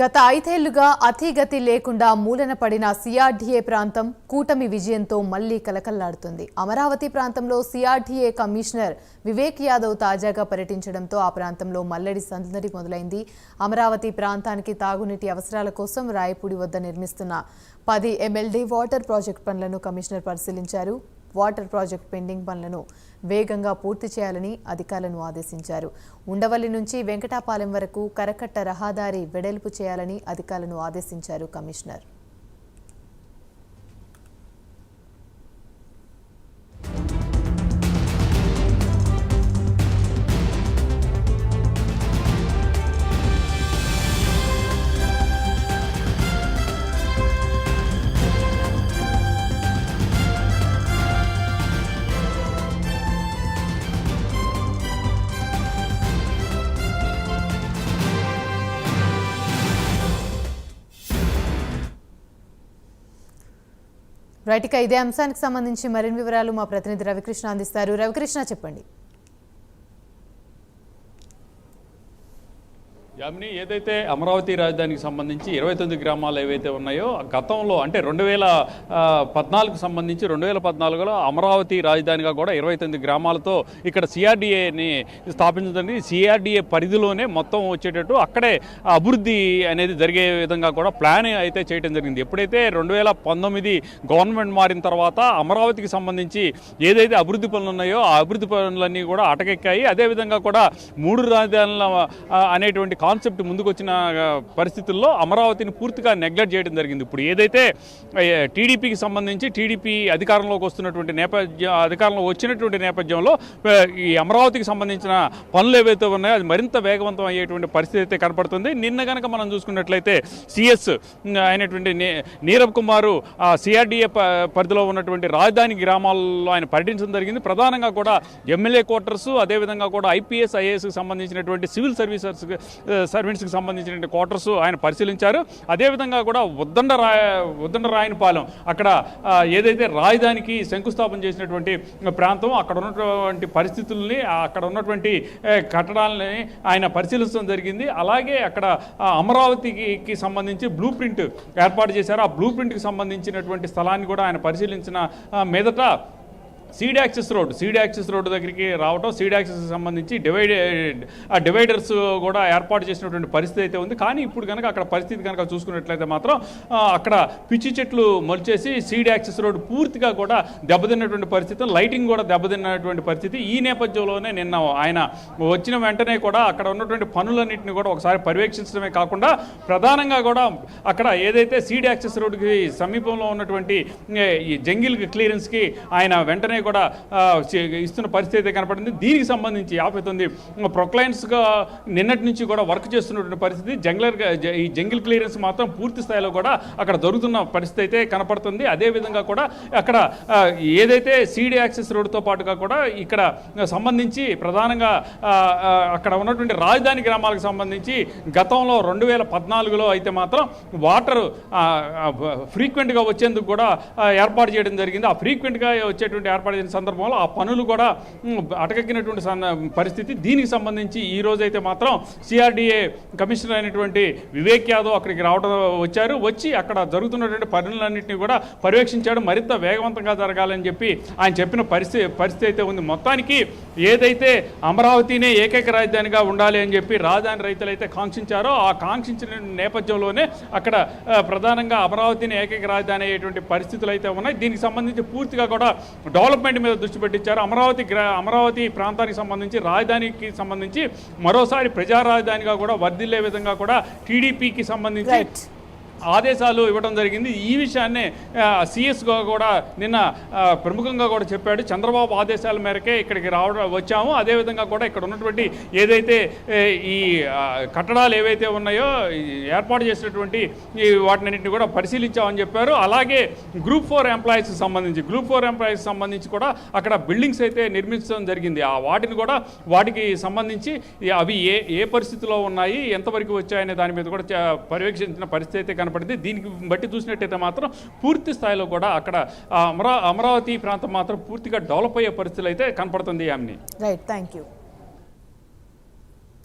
గత ఐదేళ్ళుగా అతిగతి లేకుండా మూలన పడిన సిఆర్డీఏ ప్రాంతం కూటమి విజయంతో మళ్ళీ కలకల్లాడుతుంది. అమరావతి ప్రాంతంలో సిఆర్డీఏ కమిషనర్ వివేక్ యాదవ్ తాజాగా పర్యటించడంతో ఆ ప్రాంతంలో మల్లడి సందడి మొదలైంది. అమరావతి ప్రాంతానికి తాగునీటి అవసరాల కోసం రాయపూడి వద్ద నిర్మిస్తున్న పది ఎమ్మెల్డీ వాటర్ ప్రాజెక్ట్ పనులను కమిషనర్ పరిశీలించారు. వాటర్ ప్రాజెక్ట్ పెండింగ్ పనులను వేగంగా పూర్తి చేయాలని అధికారులను ఆదేశించారు. ఉండవల్లి నుంచి వెంకటాపాలెం వరకు కరకట్ట రహదారి వెడల్పు చేయాలని అధికారులను ఆదేశించారు కమిషనర్. రైట్ ఇక ఇదే అంశానికి సంబంధించి మరిన్ని వివరాలు మా ప్రతినిధి రవికృష్ణ అందిస్తారు. రవికృష్ణ చెప్పండి. యామిని ఏదైతే అమరావతి రాజధానికి సంబంధించి ఇరవై తొమ్మిది గ్రామాలు ఏవైతే ఉన్నాయో గతంలో అంటే రెండు వేల పద్నాలుగుకు సంబంధించి రెండు వేల పద్నాలుగులో అమరావతి రాజధానిగా కూడా ఇరవై తొమ్మిది గ్రామాలతో ఇక్కడ సిఆర్డిఏని స్థాపించడం సిఆర్డిఏ పరిధిలోనే మొత్తం వచ్చేటట్టు అక్కడే అభివృద్ధి అనేది జరిగే విధంగా కూడా ప్లాన్ అయితే చేయడం జరిగింది. ఎప్పుడైతే రెండు వేల పంతొమ్మిది గవర్నమెంట్ మారిన తర్వాత అమరావతికి సంబంధించి ఏదైతే అభివృద్ధి పనులు ఉన్నాయో ఆ అభివృద్ధి పనులన్నీ కూడా అటకెక్కాయి. అదేవిధంగా కూడా మూడు రాజధానుల అనేటువంటి కాన్సెప్ట్ ముందుకు వచ్చిన పరిస్థితుల్లో అమరావతిని పూర్తిగా నెగ్లెక్ట్ చేయడం జరిగింది. ఇప్పుడు ఏదైతే టీడీపీకి సంబంధించి టీడీపీ అధికారంలోకి వస్తున్నటువంటి నేపథ్యం అధికారంలో వచ్చినటువంటి నేపథ్యంలో ఈ అమరావతికి సంబంధించిన పనులు ఏవైతే ఉన్నాయో అది మరింత వేగవంతం అయ్యేటువంటి పరిస్థితి అయితే కనపడుతుంది. నిన్న కనుక మనం చూసుకున్నట్లయితే సిఎస్ అయినటువంటి నీ- నీరబ్ కుమారు సిఆర్డీఏ పరిధిలో ఉన్నటువంటి రాజధాని గ్రామాల్లో ఆయన పర్యటించడం జరిగింది. ప్రధానంగా కూడా ఎమ్మెల్యే క్వార్టర్స్ అదేవిధంగా కూడా ఐపీఎస్ ఐఏఎస్కి సంబంధించినటువంటి సివిల్ సర్వీసెస్ సర్వెంట్స్కి సంబంధించినటువంటి క్వార్టర్స్ ఆయన పరిశీలించారు. అదేవిధంగా కూడా ఉద్దండ రాయ ఉద్దండ రాయనపాలెం అక్కడ ఏదైతే రాజధానికి శంకుస్థాపన చేసినటువంటి ప్రాంతం అక్కడ ఉన్నటువంటి పరిస్థితుల్ని అక్కడ ఉన్నటువంటి కట్టడాలని ఆయన పరిశీలించడం జరిగింది. అలాగే అక్కడ అమరావతికి సంబంధించి బ్లూ ప్రింట్ ఏర్పాటు చేశారు. ఆ బ్లూ ప్రింట్కి సంబంధించినటువంటి స్థలాన్ని కూడా ఆయన పరిశీలించిన మీదట seed access road seed access road దగ్గరికి రావటం సీడ్ యాక్సెస్ సంబంధించి డివైడెడ్ ఆ డివైడర్స్ కూడా ఏర్పాటు చేసినటువంటి పరిస్థితి అయితే ఉంది. కానీ ఇప్పుడు కనుక అక్కడ పరిస్థితి కనుక చూసుకున్నట్లయితే మాత్రం అక్కడ పిచ్చి చెట్లు మొలిచేసి సీడ్ యాక్సెస్ రోడ్ పూర్తిగా కూడా దెబ్బతిన్నటువంటి పరిస్థితి లైటింగ్ కూడా దెబ్బతిన్నటువంటి పరిస్థితి. ఈ నేపథ్యంలోనే నిన్న ఆయన వచ్చిన వెంటనే కూడా అక్కడ ఉన్నటువంటి పనులన్నింటినీ కూడా ఒకసారి పర్యవేక్షించడమే కాకుండా ప్రధానంగా కూడా అక్కడ ఏదైతే సీడ్ యాక్సెస్ రోడ్కి సమీపంలో ఉన్నటువంటి ఈ జంగిల్ క్లియరెన్స్కి ఆయన వెంటనే కూడా ఇస్తున్న పరిస్థితి అయితే కనపడింది. దీనికి సంబంధించి యాభై తొమ్మిది ప్రొక్లైన్స్గా నిన్నటి నుంచి కూడా వర్క్ చేస్తున్నటువంటి పరిస్థితి. జంగ్లర్ ఈ జంగిల్ క్లియరెన్స్ మాత్రం పూర్తి స్థాయిలో కూడా అక్కడ దొరుకుతున్న పరిస్థితి అయితే కనపడుతుంది. అదేవిధంగా కూడా అక్కడ ఏదైతే సీడీ యాక్సెస్ రోడ్తో పాటుగా కూడా ఇక్కడ సంబంధించి ప్రధానంగా అక్కడ ఉన్నటువంటి రాజధాని గ్రామాలకు సంబంధించి గతంలో రెండు వేల పద్నాలుగులో అయితే మాత్రం వాటర్ ఫ్రీక్వెంట్గా వచ్చేందుకు కూడా ఏర్పాటు చేయడం జరిగింది. ఆ ఫ్రీక్వెంట్గా వచ్చేటువంటి ఏర్పాటు ఏర్పడిన సందర్భంలో ఆ పనులు కూడా అటకెక్కినటువంటి పరిస్థితి. దీనికి సంబంధించి ఈ రోజైతే మాత్రం సిఆర్డిఏ కమిషనర్ అయినటువంటి వివేక్ యాదవ్ అక్కడికి రావడం వచ్చారు. వచ్చి అక్కడ జరుగుతున్నటువంటి పనులన్నింటినీ కూడా పర్యవేక్షించాడు. మరింత వేగవంతంగా జరగాలని చెప్పి ఆయన చెప్పిన పరిస్థితి పరిస్థితి అయితే ఉంది. మొత్తానికి ఏదైతే అమరావతినే ఏకైక రాజధానిగా ఉండాలి అని చెప్పి రాజధాని రైతులు అయితే కాంక్షించారో ఆ కాంక్షించిన నేపథ్యంలోనే అక్కడ ప్రధానంగా అమరావతిని ఏకైక రాజధాని అయ్యేటువంటి పరిస్థితులు అయితే ఉన్నాయి. దీనికి సంబంధించి పూర్తిగా కూడా డెవలప్మెంట్ మీద దృష్టి పెట్టించారు. అమరావతి అమరావతి ప్రాంతానికి సంబంధించి రాజధానికి సంబంధించి మరోసారి ప్రజా రాజధానిగా కూడా వర్ధిల్లే విధంగా కూడా టీడీపీకి సంబంధించి ఆదేశాలు ఇవ్వడం జరిగింది. ఈ విషయాన్నే సిఎస్గా కూడా నిన్న ప్రముఖంగా కూడా చెప్పాడు. చంద్రబాబు ఆదేశాల మేరకే ఇక్కడికి రావడం వచ్చాము. అదేవిధంగా కూడా ఇక్కడ ఉన్నటువంటి ఏదైతే ఈ కట్టడాలు ఏవైతే ఉన్నాయో ఏర్పాటు చేసినటువంటి ఈ వాటినన్నింటిని కూడా పరిశీలించామని చెప్పారు. అలాగే గ్రూప్ ఫోర్ ఎంప్లాయీస్ సంబంధించి గ్రూప్ ఫోర్ ఎంప్లాయీస్ సంబంధించి కూడా అక్కడ బిల్డింగ్స్ అయితే నిర్మించడం జరిగింది. ఆ వాటిని కూడా వాటికి సంబంధించి అవి ఏ ఏ పరిస్థితిలో ఉన్నాయి ఎంతవరకు వచ్చాయనే దాని మీద కూడా చ- పర్యవేక్షించిన పరిస్థితి అయితే కనపడింది. దీనికి బట్టి చూసినట్టయితే మాత్రం పూర్తి స్థాయిలో కూడా అక్కడ అమరా అమరావతి ప్రాంతం మాత్రం పూర్తిగా డెవలప్ అయ్యే పరిస్థితులు అయితే కనపడుతుంది ఆమెని రైట్ థ్యాంక్ యూ